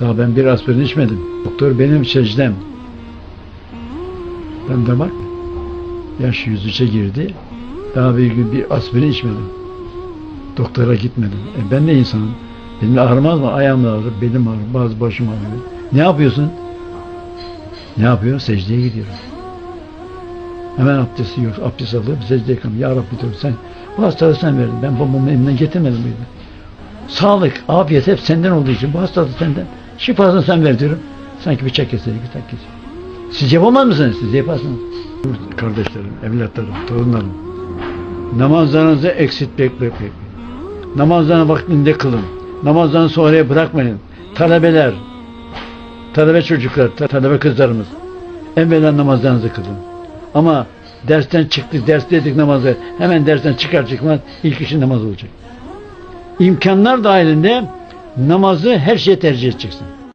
Daha ben bir aspirin içmedim. Doktor benim secdem. Ben de bak yaş 103'e girdi. Daha bir gün bir aspirin içmedim. Doktora gitmedim. E ben de insanım. Benim ağrımaz mı? Ayağım da ağrır, belim ağrır, bazı başım ağrıyor. Ne yapıyorsun? Ne yapıyor? Secdeye gidiyorum. Hemen abdesti yok. Abdest alıp secdeye kalkıyorum. Ya Rabbi diyorum sen bu hastalığı sen verdin. Ben babamın elinden getirmedim miydim? Sağlık, afiyet hep senden olduğu için bu hastalığı senden. Şifasını sen ver diyorum. Sanki bıçak keser, bıçak keser. Siz yapamaz mısınız? Siz yaparsınız. Kardeşlerim, evlatlarım, torunlarım. Namazlarınızı eksiltmek bekleyin. Namazlarını vaktinde kılın. Namazdan sonraya bırakmayın. Talebeler, talebe çocuklar, ta- talebe kızlarımız. Evvela namazlarınızı kılın. Ama dersten çıktık, ders dedik namazı. Hemen dersten çıkar çıkmaz ilk işin namaz olacak. İmkanlar dahilinde namazı her şeye tercih edeceksin.